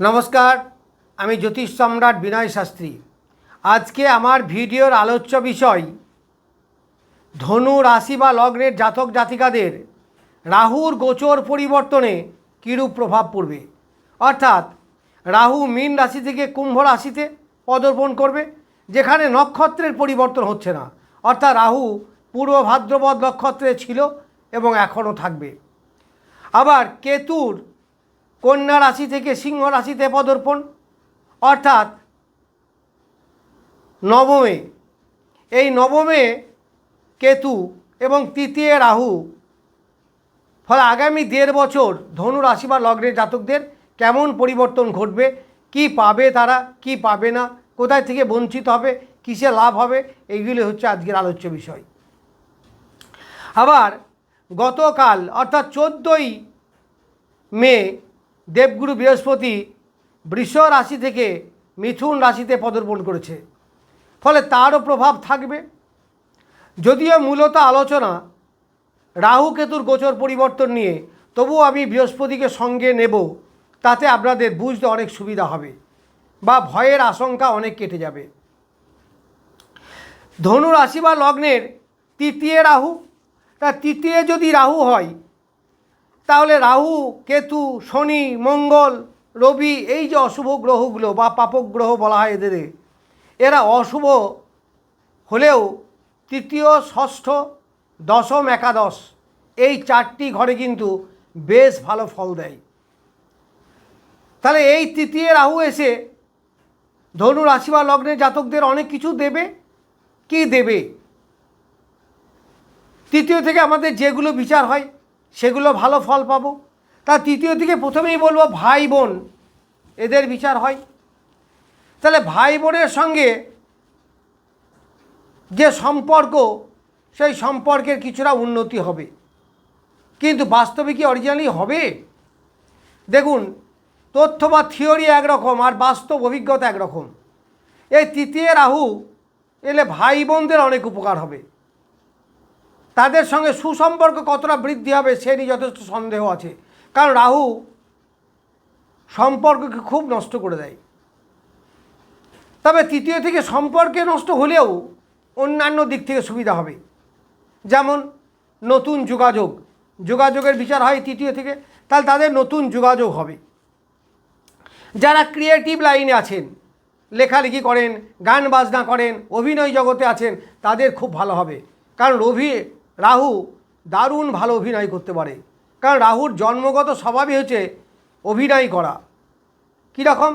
নমস্কার, আমি জ্যোতিষ সম্রাট বিনয় শাস্ত্রী। আজকে আমার ভিডিওর আলোচ্য বিষয়, ধনু রাশি বা লগ্নের জাতক জাতিকাদের রাহুর গোচর পরিবর্তনে কীরূপ প্রভাব পড়বে? অর্থাৎ, রাহু মীন রাশি থেকে কুম্ভ রাশিতে পদর্পণ করবে, যেখানে নক্ষত্রের পরিবর্তন হচ্ছে না। অর্থাৎ, রাহু পূর্ব ভাদ্রপদ নক্ষত্রে ছিল এবং এখনও থাকবে। আবার, কেতুর কন্যা রাশি থেকে সিংহ রাশিতে পদর্পণ। অর্থাৎ নবমে, এই নবমে কেতু এবং তৃতীয় রাহু, ফলে আগামী দেড় বছর ধনু রাশি বা লগ্নের জাতকদের কেমন পরিবর্তন ঘটবে, কি পাবে তারা, কি পাবে না, কোথায় থেকে বঞ্চিত হবে, কিসে লাভ হবে, এইগুলি হচ্ছে আজকের আলোচ্য বিষয়। আবার গতকাল, অর্থাৎ চোদ্দোই মে দেবগুরু বৃহস্পতি বৃষ রাশি থেকে মিথুন রাশিতে পদর্পণ করেছে। ফলে তারও প্রভাব থাকবে। যদিও মূলত আলোচনা, রাহু কেতুর গোচর পরিবর্তন নিয়ে, তবুও আমি বৃহস্পতিকে সঙ্গে নেব, তাতে আপনাদের বুঝতে অনেক সুবিধা হবে বা ভয়ের আশঙ্কা অনেক কেটে যাবে। ধনু রাশি বা লগ্নের তৃতীয় রাহু, তা তৃতীয় যদি রাহু হয় তাহলে রাহু, কেতু, শনি, মঙ্গল, রবি, এই যে অশুভ গ্রহগুলো বা পাপক গ্রহ বলা হয় এদের, এরা অশুভ হলেও তৃতীয়, ষষ্ঠ, দশম, একাদশ, এই চারটি ঘরে কিন্তু বেশ ভালো ফল দেয়। তাহলে এই তৃতীয় রাহু এসে ধনু রাশি বা লগ্নের জাতকদের অনেক কিছু দেবে। কি দেবে? তৃতীয় থেকে আমাদের যেগুলো বিচার হয় সেগুলো ভালো ফল পাবো। তা তৃতীয় দিকে প্রথমেই বলব ভাই বোন, এদের বিচার হয়। তাহলে ভাই বোনের সঙ্গে যে সম্পর্ক, সেই সম্পর্কের কিছুটা উন্নতি হবে। কিন্তু বাস্তবে কি অরিজিনালি হবে? দেখুন, তথ্য বা থিওরি একরকম আর বাস্তব অভিজ্ঞতা একরকম। এই তৃতীয় রাহু এলে ভাই বোনদের অনেক উপকার হবে। তাদের সঙ্গে সুসম্পর্ক কতটা বৃদ্ধি হবে সে নিয়ে যথেষ্ট সন্দেহ আছে। কারণ রাহু সম্পর্ককে খুব নষ্ট করে দেয়। তবে তৃতীয় থেকে সম্পর্কে নষ্ট হলেও অন্যান্য দিক থেকে সুবিধা হবে। যেমন নতুন যোগাযোগ। যোগাযোগের বিচার হয় তৃতীয় থেকে, তাহলে তাদের নতুন যোগাযোগ হবে। যারা ক্রিয়েটিভ লাইনে আছেন, লেখালেখি করেন, গান বাজনা করেন, অভিনয় জগতে আছেন, তাদের খুব ভালো হবে। কারণ রবি রাহু দারুণ ভালো অভিনয় করতে পারে। কারণ রাহুর জন্মগত স্বভাবই হচ্ছে অভিনয় করা। কীরকম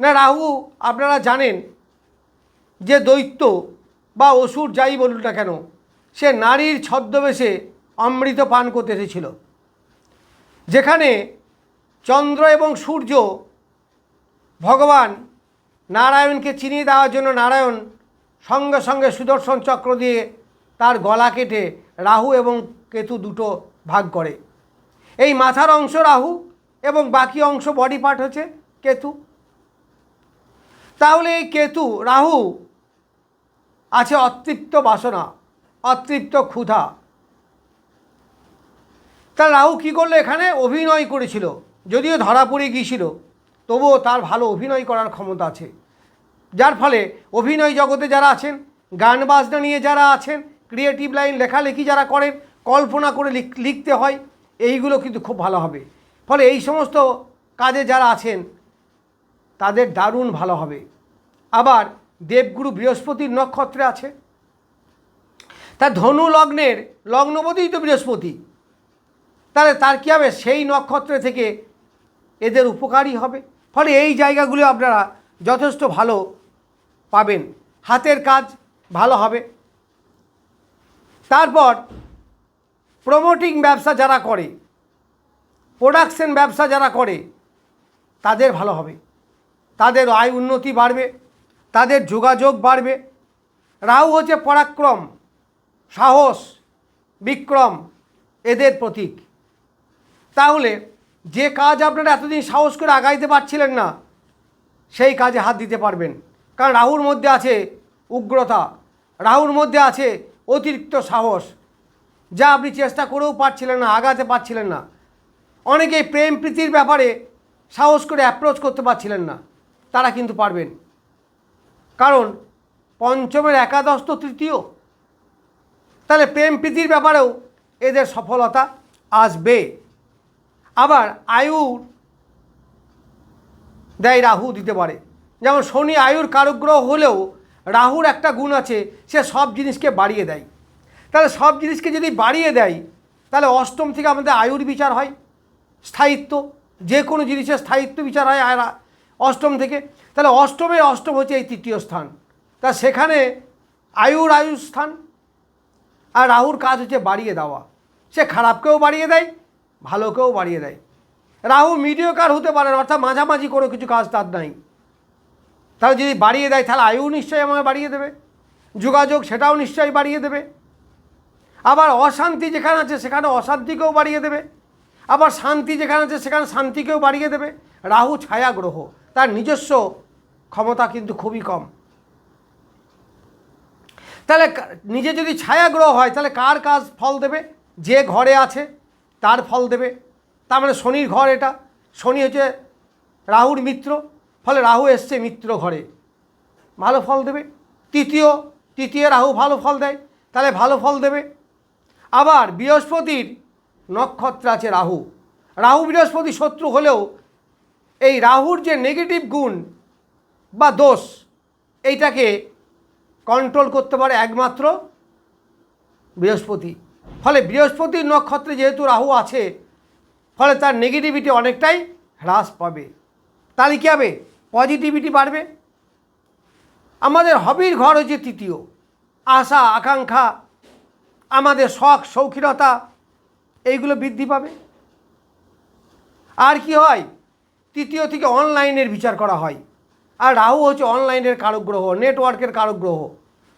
না, রাহু, আপনারা জানেন যে দৈত্য বা অসুর যাই বলুন না কেন, সে নারীর ছদ্মবেশে অমৃত পান করতে এসেছিল। যেখানে চন্দ্র এবং সূর্য ভগবান নারায়ণকে চিনিয়ে দেওয়ার জন্য নারায়ণ সঙ্গে সঙ্গে সুদর্শন চক্র দিয়ে তার গলা কেটে রাহু এবং কেতু দুটো ভাগ করে। এই মাথার অংশ রাহু এবং বাকি অংশ বডি পার্ট হচ্ছে কেতু। তাহলে এই কেতু, রাহু আছে অতৃপ্ত বাসনা, অতৃপ্ত ক্ষুধা। তা রাহু কী করল এখানে? অভিনয় করেছিল। যদিও ধরা পড়ে গিয়েছিল, তবুও তার ভালো অভিনয় করার ক্ষমতা আছে। যার ফলে অভিনয় জগতে যারা আছেন, গান বাজনা নিয়ে যারা আছেন ক্রিয়েটিভ লাইন লেখালেখি যারা করেন, কল্পনা করে লিখ- লিখতে হয়, এইগুলো কিন্তু খুব ভালো হবে। ফলে এই সমস্ত কাজে যারা আছেন, তাদের দারুণ ভালো হবে। আবার দেবগুরু বৃহস্পতির নক্ষত্রে আছে। তা ধনু লগ্নের, লগ্নপতিই তো বৃহস্পতি। তাহলে তার কী হবে? সেই নক্ষত্র থেকে এদের উপকারী হবে। ফলে এই জায়গাগুলো আপনারা যথেষ্ট ভালো পাবেন। হাতের কাজ ভালো হবে। তারপর প্রমোটিং ব্যবসা যারা করে প্রোডাকশন ব্যবসা যারা করে, তাদের ভালো হবে। তাদের আয় উন্নতি বাড়বে, তাদের যোগাযোগ বাড়বে। রাহু হচ্ছে পরাক্রম, সাহস, বিক্রম, এদের প্রতীক। তাহলে যে কাজ আপনারা এতদিন সাহস করে আগাইতে পারছিলেন না, সেই কাজে হাত দিতে পারবেন। কারণ রাহুর মধ্যে আছে উগ্রতা, রাহুর মধ্যে আছে অতিরিক্ত সাহস। যা আপনি চেষ্টা করেও পারছিলেন না, আগাতে পারছিলেন না। অনেকেই প্রেম প্রীতির ব্যাপারে সাহস করে অ্যাপ্রোচ করতে পারছিলেন না। তারা কিন্তু পারবেন। কারণ পঞ্চমের একাদশ তো তৃতীয়। তাহলে প্রেম প্রীতির ব্যাপারেও এদের সফলতা আসবে। আবার আয়ুর দেয় রাহু দিতে পারে। যেমন শনি আয়ুর কারুগ্রহ হলেও রাহুর একটা গুণ আছে, সে সব জিনিসকে বাড়িয়ে দেয়। তাহলে সব জিনিসকে যদি বাড়িয়ে দেয়, তাহলে অষ্টম থেকে আমাদের আয়ুর বিচার হয়, স্থায়িত্ব, যে কোনো জিনিসের স্থায়িত্ব বিচার হয় আর অষ্টম থেকে। তাহলে অষ্টমে অষ্টম হচ্ছে এই তৃতীয় স্থান। তা সেখানে আয়ুর আয়ুর স্থান, আর রাহুর কাজ হচ্ছে বাড়িয়ে দেওয়া। সে খারাপকেও বাড়িয়ে দেয়, ভালোকেও বাড়িয়ে দেয়। রাহু মিডিয়কার হতে পারেন অর্থাৎ মাঝামাঝি কোনো কিছু কাজ তার নাই। তাহলে যদি বাড়িয়ে দেয়, তাহলে আয়ু নিশ্চয়ই আমায় বাড়িয়ে দেবে। যোগাযোগ সেটাও নিশ্চয়ই বাড়িয়ে দেবে। আবার অশান্তি যেখানে আছে, সেখানে অশান্তিকেও বাড়িয়ে দেবে। আবার শান্তি যেখানে আছে, সেখানে শান্তিকেও বাড়িয়ে দেবে। রাহু ছায়া গ্রহ, তার নিজস্ব ক্ষমতা কিন্তু খুবই কম। তাহলে নিজে যদি ছায়া গ্রহ হয়, তাহলে কার কাজ ফল দেবে? যে ঘরে আছে, তার ফল দেবে। তার মানে শনির ঘর এটা। শনি হচ্ছে রাহুর মিত্র। ফলে রাহু এসছে মিত্র ঘরে। ভালো ফল দেবে। তৃতীয় তৃতীয় রাহু ভালো ফল দেয়। তাহলে ভালো ফল দেবে। আবার বৃহস্পতির নক্ষত্র আছে রাহু। রাহু বৃহস্পতি শত্রু হলেও এই রাহুর যে নেগেটিভ গুণ বা দোষ, এইটাকে কন্ট্রোল করতে পারে একমাত্র বৃহস্পতি। ফলে বৃহস্পতির নক্ষত্রে যেহেতু রাহু আছে, ফলে তার নেগেটিভিটি অনেকটাই হ্রাস পাবে। তাহলে কী হবে? পজিটিভিটি বাড়বে। আমাদের হবির ঘর হচ্ছে তৃতীয়। আশা, আকাঙ্ক্ষা, আমাদের শখ, শৌখিনতা, এইগুলো বৃদ্ধি পাবে। আর কি হয়, তৃতীয় থেকে অনলাইনের বিচার করা হয়। আর রাহু হচ্ছে অনলাইনের কারক গ্রহ নেটওয়ার্কের কারক গ্রহ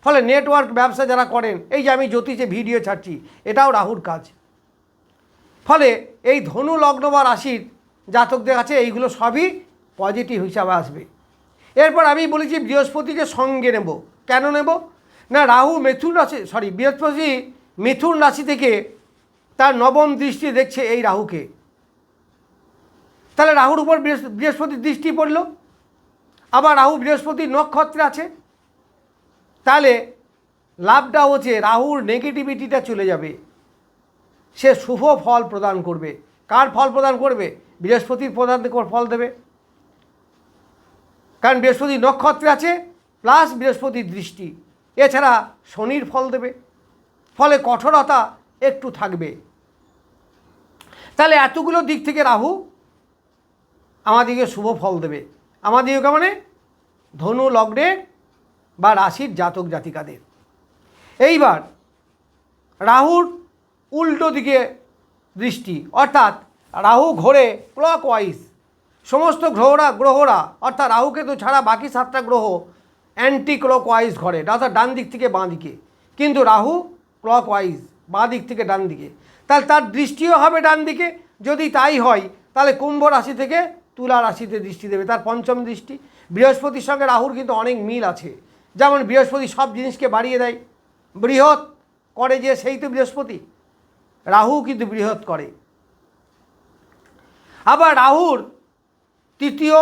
ফলে নেটওয়ার্ক ব্যবসা যারা করেন, এই যে আমি জ্যোতিষে ভিডিও ছাড়ছি, এটাও রাহুর কাজ। ফলে এই ধনু লগ্ন বা রাশির জাতকদের কাছে এইগুলো সবই পজিটিভ হিসাবে আসবে। এরপর আমি বলেছি বৃহস্পতিকে সঙ্গে নেব। কেন নেব? না, রাহু মিথুন রাশি সরি বৃহস্পতি মিথুন রাশি থেকে তার নবম দৃষ্টি দেখছে এই রাহুকে। তাহলে রাহুর উপর বৃহস্প- বৃহস্পতির দৃষ্টি পড়ল। আবার রাহু বৃহস্পতির নক্ষত্রে আছে। তাহলে লাভটা হচ্ছে রাহুর নেগেটিভিটিটা চলে যাবে। সে শুভ ফল প্রদান করবে। কার ফল প্রদান করবে? বৃহস্পতির প্রদান ফল দেবে। কারণ বৃহস্পতি নক্ষত্রে আছে প্লাস বৃহস্পতির দৃষ্টি। এছাড়া শনির ফল দেবে। ফলে কঠোরতা একটু থাকবে। তাহলে এতগুলো দিক থেকে রাহু আমাদেরকে শুভ ফল দেবে। আমাদেরকে মানে ধনু লগ্নের বা রাশির জাতক জাতিকাদের। এইবার রাহুর উল্টো দিকে দৃষ্টি, অর্থাৎ রাহু ঘোরে ক্লক ওয়াইজ সমস্ত গ্রহরা গ্রহরা, অর্থাৎ রাহুকে তো ছাড়া বাকি সাতটা গ্রহ অ্যান্টি ক্লক ওয়াইজ ঘরে, অর্থাৎ ডান দিক থেকে বাঁ দিকে। কিন্তু রাহু ক্লক ওয়াইজ বাঁ দিক থেকে ডান দিকে। তাহলে তার দৃষ্টিও হবে ডান দিকে। যদি তাই হয়, তাহলে কুম্ভ রাশি থেকে তুলা রাশিতে দৃষ্টি দেবে, তার পঞ্চম দৃষ্টি। বৃহস্পতির সঙ্গে রাহুর কিন্তু অনেক মিল আছে। যেমন বৃহস্পতি সব জিনিসকে বাড়িয়ে দেয়। বৃহৎ করে যে সেই তো বৃহস্পতি। রাহু কিন্তু বৃহৎ করে। আবার রাহুর তৃতীয়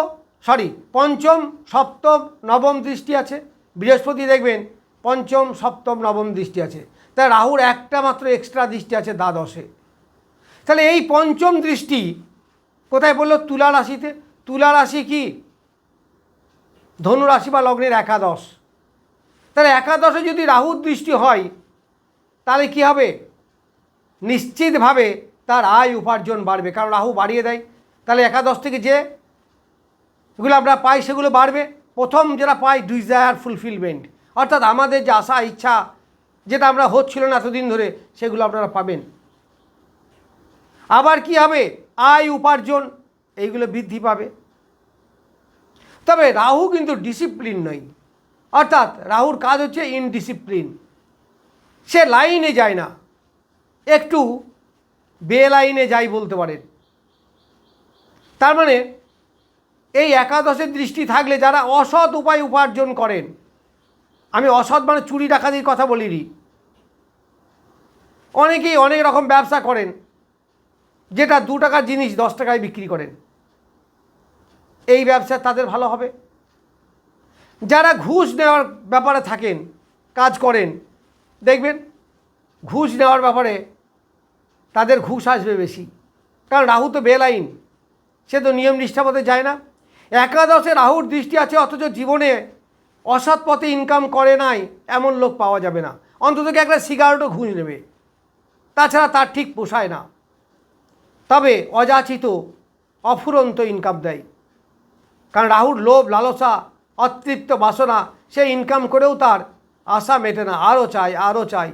সরি পঞ্চম, সপ্তম, নবম দৃষ্টি আছে। বৃহস্পতি দেখবেন, পঞ্চম, সপ্তম, নবম দৃষ্টি আছে। তাই রাহুর একটা মাত্র এক্সট্রা দৃষ্টি আছে দ্বাদশে। তাহলে এই পঞ্চম দৃষ্টি কোথায় বলল তুলা রাশিতে। তুলা রাশি কি? ধনু রাশি বা লগ্নের একাদশ। তাহলে একাদশে যদি রাহুর দৃষ্টি হয়, তাহলে কি হবে? নিশ্চিতভাবে তার আয় উপার্জন বাড়বে। কারণ রাহু বাড়িয়ে দেয়। তাহলে একাদশ থেকে যে এগুলো আমরা পাই, সেগুলো বাড়বে। প্রথম যেটা পাই ডিজায়ার ফুলফিলমেন্ট অর্থাৎ আমাদের যে আশা, ইচ্ছা, যেটা আমরা হচ্ছিল না এতদিন ধরে, সেগুলো আপনারা পাবেন। আবার কি হবে? আয় উপার্জন, এইগুলো বৃদ্ধি পাবে। তবে রাহু কিন্তু ডিসিপ্লিন নয়। অর্থাৎ রাহুর কাজ হচ্ছে ইনডিসিপ্লিন সে লাইনে যায় না। একটু বেলাইনে যাই বলতে পারেন। তার মানে এই একাদশের দৃষ্টি থাকলে যারা অসৎ উপায় উপার্জন করেন, আমি অসৎ মানে চুরি ডাকাতির কথা বলিনি। অনেকেই অনেক রকম ব্যবসা করেন, যেটা দু টাকার জিনিস দশ টাকায় বিক্রি করেন। এই ব্যবসা তাদের ভালো হবে। যারা ঘুষ নেওয়ার ব্যাপারে থাকেন, কাজ করেন, দেখবেন ঘুষ নেওয়ার ব্যাপারে তাদের ঘুষ আসবে বেশি। কারণ রাহু তো বেলাইন, সে তো নিয়ম নিষ্ঠা মতে যায় না। একাদশে রাহুর দৃষ্টি আছে অথচ জীবনে অসৎ পথে ইনকাম করে নাই, এমন লোক পাওয়া যাবে না। অন্তত একটা সিগারেটও ঘুষ নেবে। তাছাড়া তার ঠিক পোষায় না। তবে অযাচিত, অফুরন্ত ইনকাম দেয়। কারণ রাহুর লোভ, লালসা, অতৃপ্ত বাসনা, সে ইনকাম করেও তার আশা মেটে না। আরও চাই আরও চাই।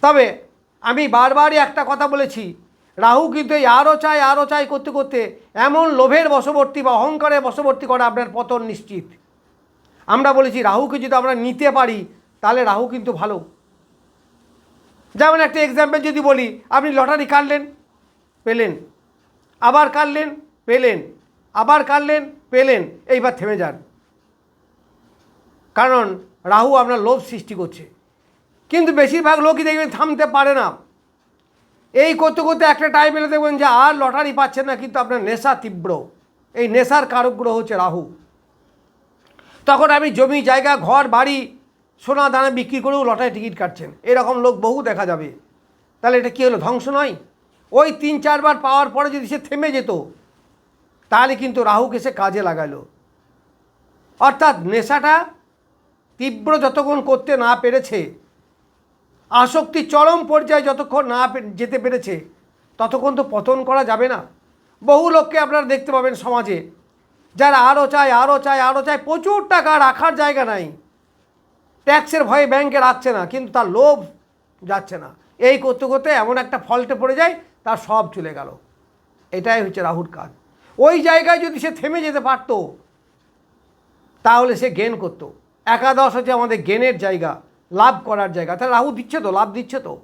তবে আমি বারবারই একটা কথা বলেছি রাহু কিন্তু এই আরও চাই আরও চাই করতে করতে এমন লোভের বশবর্তী বা অহংকারের বশবর্তী করা আপনার পতন নিশ্চিত। আমরা বলেছি, রাহুকে যদি আমরা নিতে পারি, তাহলে রাহু কিন্তু ভালো। যেমন একটা এক্সাম্পল যদি বলি, আপনি লটারি কাটলেন, পেলেন। আবার কাটলেন, পেলেন। আবার কাটলেন, পেলেন। এইবার থেমে যান। কারণ রাহু আপনার লোভ সৃষ্টি করছে। কিন্তু বেশিরভাগ লোকই দেখবেন থামতে পারে না। এই করতে করতে একটা টাইম এলে দেখবেন যে আর লটারি পাচ্ছেন না, কিন্তু আপনার নেশা তীব্র। এই নেশার কারক গ্রহ হচ্ছে রাহু। তখন আমি জমি, জায়গা, ঘর, বাড়ি, সোনা দানা বিক্রি করেও লটারি টিকিট কাটছেন। এরকম লোক বহু দেখা যাবে। তাহলে এটা কী হলো, ধ্বংস নয়? ওই তিন, চারবার পাওয়ার পরে যদি সে থেমে যেত, তাহলে কিন্তু রাহুকে সে কাজে লাগালো। অর্থাৎ নেশাটা তীব্র যতক্ষণ করতে না পেরেছে আসক্তি চরম পর্যায়ে যতক্ষণ না যেতে পেরেছে, ততক্ষণ তো পতন করা যাবে না। বহু লোককে আপনারা দেখতে পাবেন সমাজে, যারা আরও চায় আরও চায় আরও চায়, প্রচুর টাকা রাখার জায়গা নাই। ট্যাক্সের ভয়ে ব্যাংকে রাখছে না, কিন্তু তার লোভ যাচ্ছে না। এই করতে করতে এমন একটা ফল্টে পড়ে যায়, তার সব চলে গেল। এটাই হচ্ছে রাহুর কাজ। ওই জায়গায় যদি সে থেমে যেতে পারতো, তাহলে সে গেন করতো। একাদশ হচ্ছে আমাদের গেনের জায়গা। লাভ করার জায়গা। তাহলে রাহু দিচ্ছে তো, লাভ দিচ্ছে তো।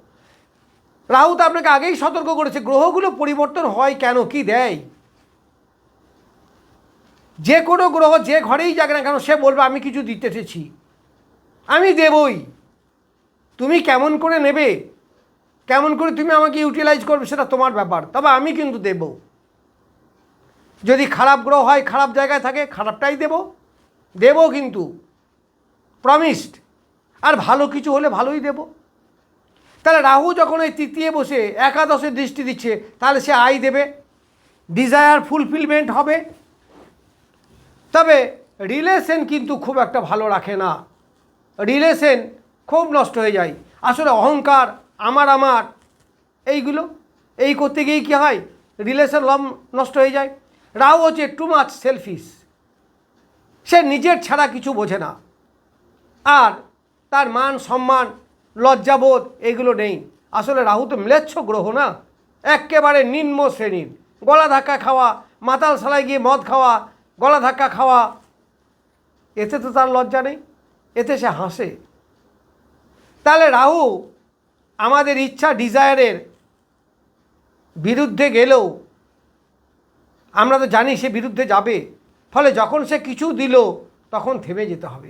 রাহু তো আপনাকে আগেই সতর্ক করেছে, গ্রহগুলো পরিবর্তন হয় কেন, কি দেয়? যে কোনো গ্রহ যে ঘরেই যাক না কেন, সে বলবে, আমি কিছু দিতে এসেছি আমি দেবই। তুমি কেমন করে নেবে? কেমন করে তুমি আমাকে ইউটিলাইজ করবে, সেটা তোমার ব্যাপার। তবে আমি কিন্তু দেব। যদি খারাপ গ্রহ হয়, খারাপ জায়গায় থাকে, খারাপটাই দেব। দেব কিন্তু। প্রমিসড আর ভালো কিছু হলে ভালোই দেব। তাহলে রাহু যখন এই তৃতীয় বসে একাদশে দৃষ্টি দিচ্ছে, তাহলে সে আয় দেবে। ডিজায়ার ফুলফিলমেন্ট হবে। তবে রিলেশন কিন্তু খুব একটা ভালো রাখে না। রিলেশন খুব নষ্ট হয়ে যায়। আসলে অহংকার, আমার আমার, এইগুলো, এই করতে গিয়েই কী হয়? রিলেশন লম নষ্ট হয়ে যায়। রাহু হচ্ছে টু মাচ সেলফিশ সে নিজের ছাড়া কিছু বোঝে না। আর তার মান, সম্মান, লজ্জাবোধ এগুলো নেই। আসলে রাহু তো ম্লেচ্ছ গ্রহ না? একেবারে নিম্ন শ্রেণির। গলা ধাক্কা খাওয়া, মাতাল সালায় গিয়ে মদ খাওয়া, গলা ধাক্কা খাওয়া, এতে তো তার লজ্জা নেই, এতে সে হাসে। তাহলে রাহু আমাদের ইচ্ছা, ডিজায়ারের বিরুদ্ধে গেলেও, আমরা তো জানি সে বিরুদ্ধে যাবে। ফলে যখন সে কিছু দিল, তখন থেমে যেতে হবে।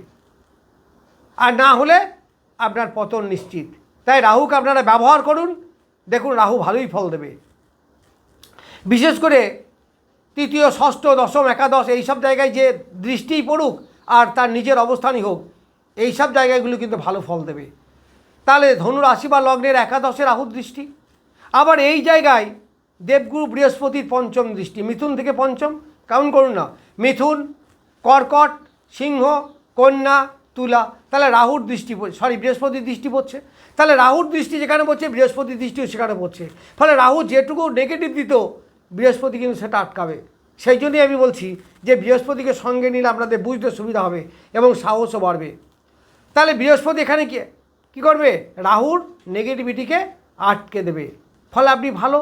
আর না হলে আপনার পতন নিশ্চিত। তাই রাহুকে আপনারা ব্যবহার করুন। দেখুন রাহু ভালোই ফল দেবে। বিশেষ করে তৃতীয়, ষষ্ঠ, দশম, একাদশ এইসব জায়গায় যে দৃষ্টিই পড়ুক আর তার নিজের অবস্থানই হোক এইসব জায়গাগুলো কিন্তু ভালো ফল দেবে। তাহলে ধনু রাশি বা লগ্নের একাদশে রাহুর দৃষ্টি। আবার এই জায়গায় দেবগুরু বৃহস্পতির পঞ্চম দৃষ্টি। মিথুন থেকে পঞ্চম। কাউন্ট করুন না, মিথুন, কর্কট, সিংহ, কন্যা তুলা, তাহলে রাহুর দৃষ্টি সরি বৃহস্পতির দৃষ্টি পড়ছে। তাহলে রাহুর দৃষ্টি যেখানে পড়ছে, বৃহস্পতির দৃষ্টিও সেখানে পড়ছে। ফলে রাহু যেটুকু নেগেটিভ দিত, বৃহস্পতি কিন্তু সেটা আটকাবে। সেই জন্যই আমি বলছি যে বৃহস্পতিকে সঙ্গে নিলে আপনাদের বুঝতে সুবিধা হবে এবং সাহসও বাড়বে। তাহলে বৃহস্পতি এখানে কি, কী করবে? রাহুর নেগেটিভিটিকে আটকে দেবে। ফলে আপনি ভালো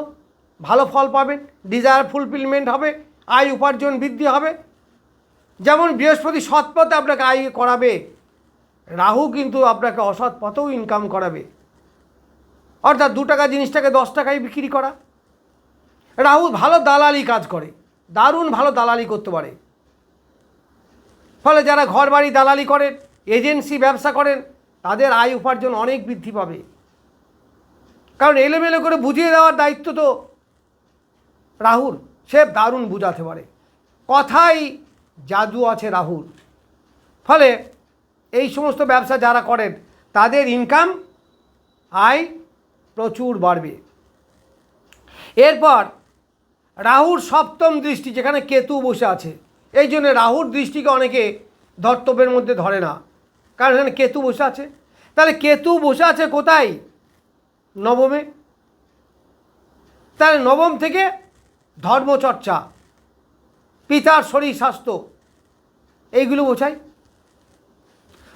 ভালো ফল পাবেন ডিজায়ার ফুলফিলমেন্ট হবে, আয় উপার্জন বৃদ্ধি হবে। যেমন বৃহস্পতি সৎপথে আপনাকে আয় করাবে রাহু কিন্তু আপনাকে অসৎ পথেও ইনকাম করাবে। অর্থাৎ দু টাকা জিনিসটাকে দশ টাকায় বিক্রি করা। রাহু ভালো দালালি কাজ করে, দারুণ ভালো দালালি করতে পারে। ফলে যারা ঘর বাড়ি দালালি করেন, এজেন্সি ব্যবসা করেন, তাদের আয় উপার্জন অনেক বৃদ্ধি পাবে। কারণ এলোমেলো করে বুঝিয়ে দেওয়ার দায়িত্ব তো রাহুল সে দারুণ বুঝাতে পারে। কথাই জাদু আছে রাহুর। ফলে এই সমস্ত ব্যবসা যারা করেন, তাদের ইনকাম আয় প্রচুর বাড়বে। এরপর রাহুর সপ্তম দৃষ্টি, যেখানে কেতু বসে আছে, এই জন্য রাহুর দৃষ্টিকে অনেকে ধর্তব্যের মধ্যে ধরে না। কারণ এখানে কেতু বসে আছে। তাহলে কেতু বসে আছে কোথায়? নবমে। তাহলে নবম থেকে ধর্মচর্চা, পিতার শরীর স্বাস্থ্য, এইগুলো বোঝায়।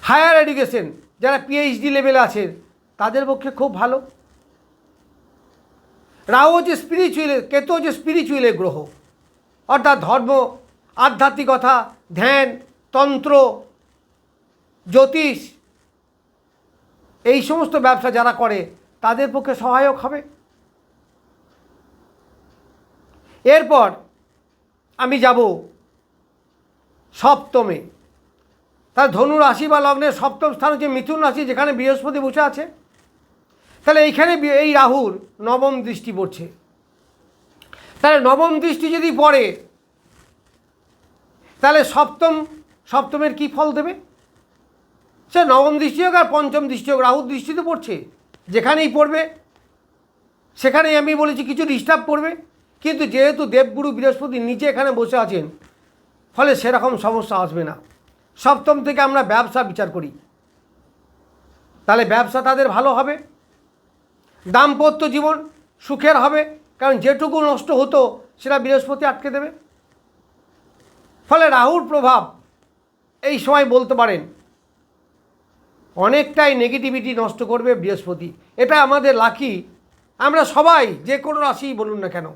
হায়ার এডুকেশন, যারা পিএইচডি লেভেলে আছেন তাদের পক্ষে খুব ভালো। রাহু হচ্ছে স্পিরিচুয়াল কেতু হচ্ছে স্পিরিচুয়ালের গ্রহ। অর্থাৎ ধর্ম, আধ্যাত্মিকতা, ধ্যান, তন্ত্র, জ্যোতিষ, এই সমস্ত ব্যবসা যারা করে, তাদের পক্ষে সহায়ক হবে। এরপর আমি যাব সপ্তমে। তার ধনু রাশি বা লগ্নের সপ্তম স্থান হচ্ছে মিথুন রাশি, যেখানে বৃহস্পতি বসে আছে। তাহলে এইখানে এই রাহুর নবম দৃষ্টি পড়ছে। তাহলে নবম দৃষ্টি যদি পড়ে, তাহলে সপ্তম, সপ্তমের কি ফল দেবে? সে নবম দৃষ্টি হোক আর পঞ্চম দৃষ্টি হোক, রাহুর দৃষ্টি তো পড়ছে। যেখানেই পড়বে, সেখানেই আমি বলেছি কিছু ডিস্টার্ব পড়বে কিন্তু যেহেতু দেবগুরু বৃহস্পতি নিচে এখানে বসে আছেন, ফলে সেরকম সমস্যা আসবে না। সপ্তম থেকে আমরা ব্যবসা বিচার করি। তাহলে ব্যবসা তাদের ভালো হবে, দাম্পত্য জীবন সুখের হবে, কারণ যেটুকু নষ্ট হতো সেটা বৃহস্পতি আটকে দেবে। ফলে রাহুর প্রভাব এই সময় বলতে পারেন, অনেকটাই নেগেটিভিটি নষ্ট করবে বৃহস্পতি। এটা আমাদের লাকি আমরা সবাই, যে কোনো রাশিই বলুন না কেন,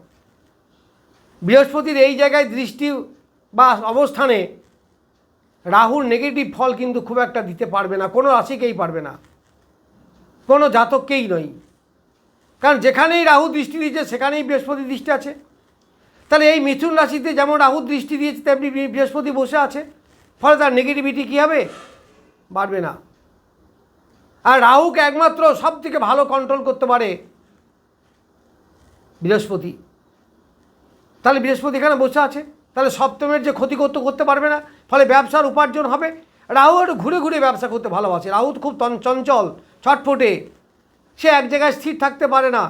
বৃহস্পতির এই জায়গায় দৃষ্টি বা অবস্থানে রাহুর নেগেটিভ ফল কিন্তু খুব একটা দিতে পারবে না, কোনো রাশিকেই পারবে না। কোনো জাতককেই নয়। কারণ যেখানেই রাহু দৃষ্টি দিয়েছে, সেখানেই বৃহস্পতি দৃষ্টি আছে। তাহলে এই মিথুন রাশিতে যেমন রাহু দৃষ্টি দিয়েছে, তেমনি বৃহস্পতি বসে আছে। ফলে তার নেগেটিভিটি কী হবে? বাড়বে না। আর রাহুকে একমাত্র সব থেকে ভালো কন্ট্রোল করতে পারে বৃহস্পতি। তাহলে বৃহস্পতি এখানে বসে আছে। তাহলে সপ্তমের যে ক্ষতি করতে করতে পারবে না, ফলে ব্যবসার উপার্জন হবে। রাহু একটু ঘুরে ঘুরে ব্যবসা করতে ভালোবাসে। রাহু খুব চঞ্চল, ছটফটে। সে এক জায়গায় স্থির থাকতে পারে না।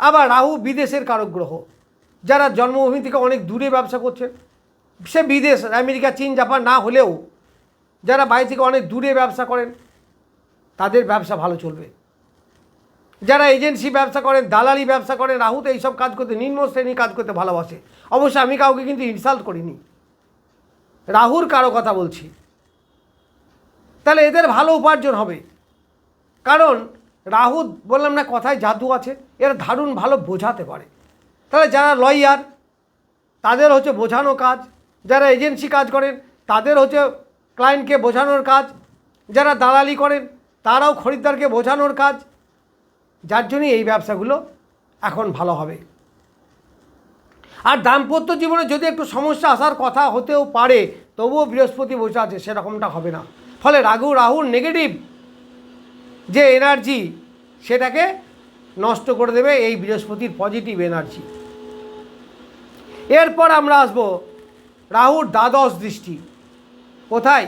আবার রাহু বিদেশের কারক গ্রহ যারা জন্মভূমি থেকে অনেক দূরে ব্যবসা করছে, সে বিদেশ, আমেরিকা, চীন, জাপান না হলেও, যারা বাইরে থেকে অনেক দূরে ব্যবসা করেন, তাদের ব্যবসা ভালো চলবে। যারা এজেন্সি ব্যবসা করেন, দালালি ব্যবসা করেন তো এইসব কাজ করতে, নিম্ন শ্রেণি কাজ করতে ভালোবাসে। অবশ্য আমি কাউকে কিন্তু ইনসাল্ট করিনি। রাহুর কারও কথা বলছি। তাহলে এদের ভালো উপার্জন হবে। কারণ রাহু বললাম না কথায় জাদু আছে, এরা দারুণ ভালো বোঝাতে পারে। তাহলে যারা লয়ার তাদের হচ্ছে বোঝানো কাজ। যারা এজেন্সি কাজ করেন, তাদের হচ্ছে ক্লায়েন্টকে বোঝানোর কাজ। যারা দালালি করেন, তারাও খরিদ্দারকে বোঝানোর কাজ। যার জন্যই এই ব্যবসাগুলো এখন ভালো হবে। আর দাম্পত্য জীবনে যদি একটু সমস্যা আসার কথা হতেও পারে, তবুও বৃহস্পতি বসে আছে, সেরকমটা হবে না। ফলে রাঘু রাহুর নেগেটিভ যে এনার্জি সেটাকে নষ্ট করে দেবে এই বৃহস্পতির পজিটিভ এনার্জি এরপর আমরা আসব রাহুর দ্বাদশ দৃষ্টি। কোথায়?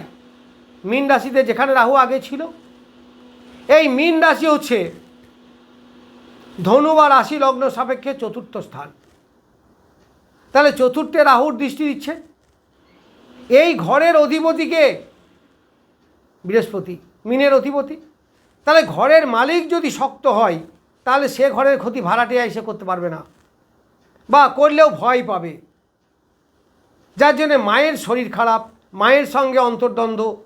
মীন রাশিতে, যেখানে রাহু আগে ছিল। এই মীন রাশি হচ্ছে ধনু বা রাশি লগ্ন সাপেক্ষে চতুর্থ স্থান। তাহলে চতুর্থে রাহুর দৃষ্টি দিচ্ছে। এই ঘরের অধিপতিকে বৃহস্পতি, মিনের অধিপতি। তাহলে ঘরের মালিক যদি শক্ত হয়, তাহলে সে ঘরের ক্ষতি ভাড়াটিয়া এসে করতে পারবে না। বা করলেও ভয় পাবে। যার জন্যে মায়ের শরীর খারাপ, মায়ের সঙ্গে অন্তর্দ্বন্দ্ব।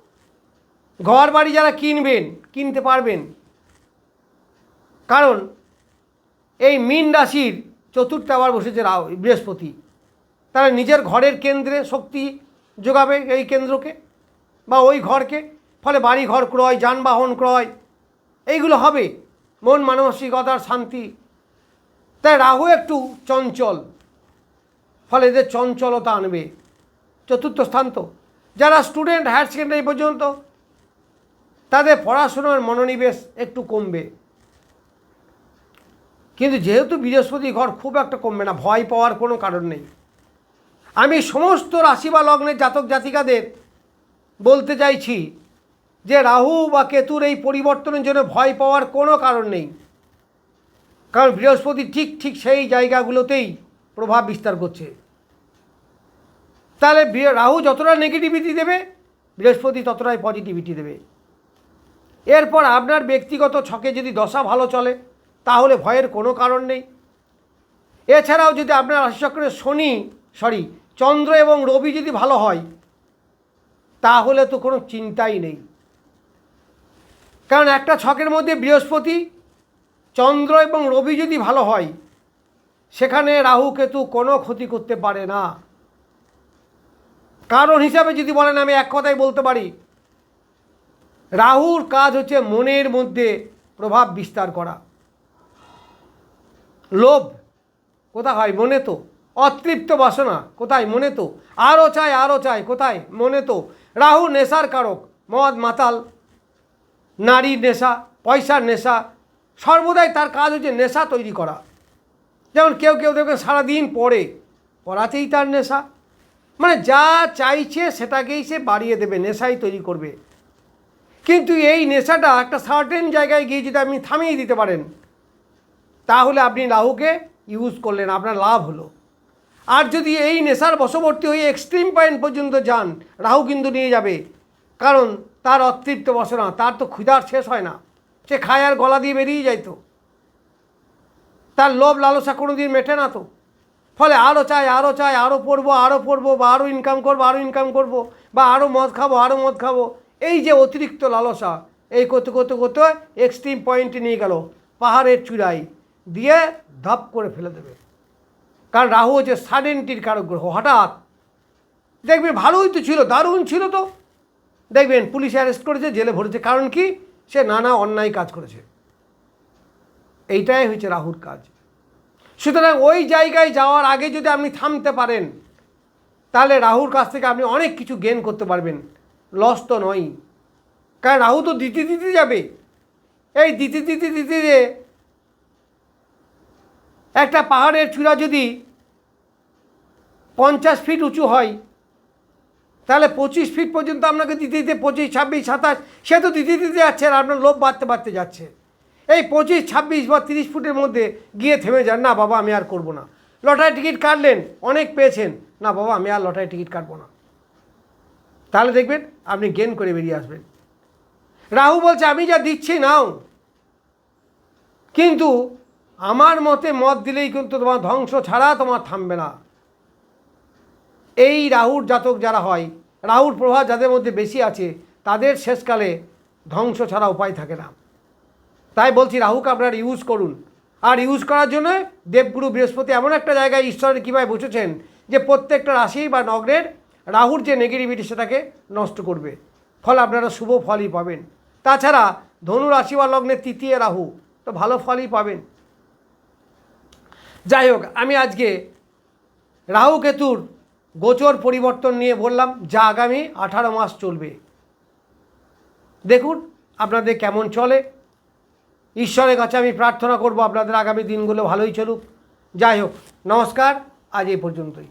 ঘর বাড়ি যারা কিনবেন, কিনতে পারবেন। কারণ এই মীন রাশির চতুর্থ আবার বসেছে রাহু বৃহস্পতি। তারা নিজের ঘরের কেন্দ্রে শক্তি যোগাবে এই কেন্দ্রকে বা ওই ঘরকে, ফলে বাড়ি ঘর ক্রয়, যানবাহন ক্রয়, এইগুলো হবে মন মানসিকতার শান্তি। তাই রাহু একটু চঞ্চল, ফলে এদের চঞ্চলতা আনবে। চতুর্থ স্থান তো। যারা স্টুডেন্ট হায়ার সেকেন্ডারি পর্যন্ত, তাদের পড়াশোনার মনোনিবেশ একটু কমবে। কিন্তু যেহেতু বৃহস্পতি ঘর খুব একটা কমবে না, ভয় পাওয়ার কোনো কারণ নেই। আমি সমস্ত রাশি বা লগ্নের জাতক জাতিকাদের বলতে চাইছি যে রাহু বা কেতুর এই পরিবর্তনের জন্য ভয় পাওয়ার কোনো কারণ নেই। কারণ বৃহস্পতি ঠিক ঠিক সেই জায়গাগুলোতেই প্রভাব বিস্তার করছে। তাহলে রাহু যতটা নেগেটিভিটি দেবে, বৃহস্পতি ততটাই পজিটিভিটি দেবে। এরপর আপনার ব্যক্তিগত ছকে যদি দশা ভালো চলে তাহলে ভয়ের কোনো কারণ নেই। এছাড়াও যদি আপনার রাশিচক্রের শনি সরি চন্দ্র এবং রবি যদি ভালো হয়, তাহলে তো কোনো চিন্তাই নেই। কারণ একটা ছকের মধ্যে বৃহস্পতি, চন্দ্র এবং রবি যদি ভালো হয়, সেখানে রাহু কেতু কোনো ক্ষতি করতে পারে না। কারণ হিসাবে যদি বলেন, আমি এক কথাই বলতে পারি, রাহুর কাজ হচ্ছে মনের মধ্যে প্রভাব বিস্তার করা। লোভ। কোথায়? হয় মনে তো। অতৃপ্ত বাসনা। কোথায়? মনে তো। আরও চাই আরও চাই। কোথায়? মনে তো। রাহু নেশার কারক। মদ, মাতাল। নারীর নেশা, পয়সার নেশা। সর্বদাই তার কাজ হচ্ছে নেশা তৈরি করা। যেমন কেউ কেউ দেখবেন সারাদিন পড়ে। পড়াতেই তার নেশা। মানে যা চাইছে সেটাকেই সে বাড়িয়ে দেবে, নেশাই তৈরি করবে। কিন্তু এই নেশাটা একটা সার্টেন জায়গায় গিয়ে যদি আপনি থামিয়ে দিতে পারেন তাহলে আপনি রাহুকে ইউজ করলেন, আপনার লাভ হলো। আর যদি এই নেশার বশবর্তী হয়ে এক্সট্রিম পয়েন্ট পর্যন্ত যান, রাহু কিন্তু নিয়ে যাবে। কারণ তার অতৃপ্ত বসনা, তার তো ক্ষুধার শেষ হয় না। সে খায় আর গলা দিয়ে বেরিয়ে যায় তো। তার লোভ লালসা কোনো দিন মেটে না তো। ফলে আরও চাই আরও চাই আরও পড়ব আরও পড়ব, বা আরও ইনকাম করব আরও ইনকাম করব, বা আরও মদ খাব আরও মদ খাব। এই যে অতিরিক্ত লালসা, এই করতে করতে করতে এক্সট্রিম পয়েন্টে নিয়ে গেল, পাহাড়ের চূড়াই দিয়ে ধপ করে ফেলে দেবে। কারণ রাহু হচ্ছে সাডেন্টির কারক গ্রহ, হঠাৎ। দেখবেন ভালোই তো ছিল, দারুণ ছিল তো। দেখবেন পুলিশ অ্যারেস্ট করেছে, জেলে ভরেছে। কারণ কি? সে নানা অন্যায় কাজ করেছে। এইটাই হচ্ছে রাহুর কাজ। সুতরাং ওই জায়গায় যাওয়ার আগে যদি আপনি থামতে পারেন, তাহলে রাহুর কাছ থেকে আপনি অনেক কিছু গেন করতে পারবেন। লস তো নয় কারণ রাহু তো দিতে দিতে যাবে। এই দিতে দিতে দিতে যে একটা পাহাড়ের চূড়া যদি পঞ্চাশ ফিট উঁচু হয়, তাহলে পঁচিশ ফিট পর্যন্ত আপনাকে দিতে দিতে পঁচিশ, ছাব্বিশ, সাতাশ, সে তো দিতে দিতে যাচ্ছে আর আপনার লোভ বাড়তে বাড়তে যাচ্ছে। এই পঁচিশ, ছাব্বিশ বা তিরিশ ফুটের মধ্যে গিয়ে থেমে যান, না বাবা, আমি আর করব না। লটারি টিকিট কাটলেন, অনেক পেয়েছেন, না বাবা, আমি আর লটারি টিকিট কাটবো না। তাহলে দেখবেন, আপনি গেন করে বেরিয়ে আসবেন। রাহু বলছে, আমি যা দিচ্ছি নাও। কিন্তু আমার মতে মত দিলেই কিন্তু তোমার ধ্বংস ছাড়া তোমার থামবে না। এই রাহুর জাতক যারা হয়, রাহুর প্রভাব যাদের মধ্যে বেশি আছে, তাদের শেষকালে ধ্বংস ছাড়া উপায় থাকে না। তাই বলছি রাহুকে আপনারা ইউজ করুন। আর ইউজ করার জন্য দেবগুরু বৃহস্পতি এমন একটা জায়গায় ঈশ্বরের কীভাবে বসেছেন যে প্রত্যেকটা রাশি বা নগরের রাহুর যে নেগেটিভিটি সেটাকে নষ্ট করবে। ফলে আপনারা শুভ ফলই পাবেন। তাছাড়া ধনু রাশি বা লগ্নের তৃতীয় রাহু, তো ভালো ফলই পাবেন। যাই হোক, আমি আজকে রাহু কেতুর গোচর পরিবর্তন নিয়ে বললাম, যা আগামী আঠারো মাস চলবে। দেখুন, আপনাদের কেমন চলে। ঈশ্বরের কাছে আমি প্রার্থনা করব, আপনাদের আগামী দিনগুলো ভালোই চলুক। যাই হোক, নমস্কার, আজ এই পর্যন্তই।